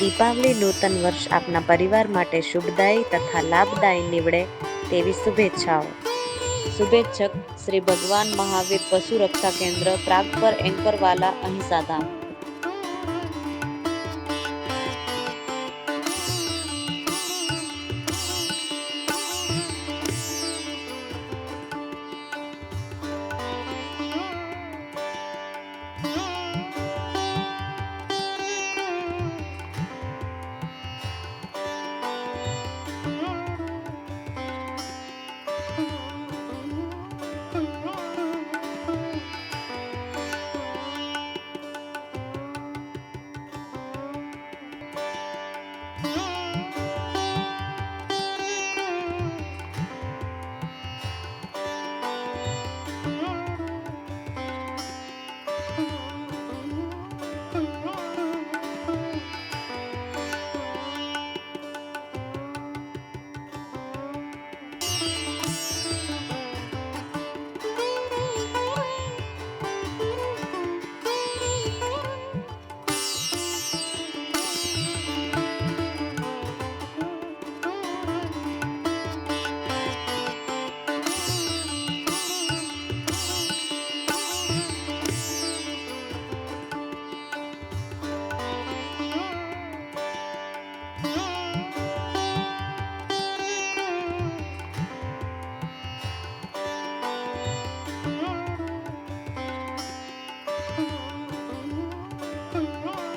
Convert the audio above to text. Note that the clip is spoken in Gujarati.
દીપાવલી નૂતન વર્ષ આપના પરિવાર માટે શુભદાયી તથા લાભદાયી નીવડે તેવી શુભેચ્છાઓ. શુભેચ્છક શ્રી ભગવાન મહાવીર પશુ રક્ષા કેન્દ્ર પ્રાગપર એન્કરવાલા અહિંસાધામ Ooh.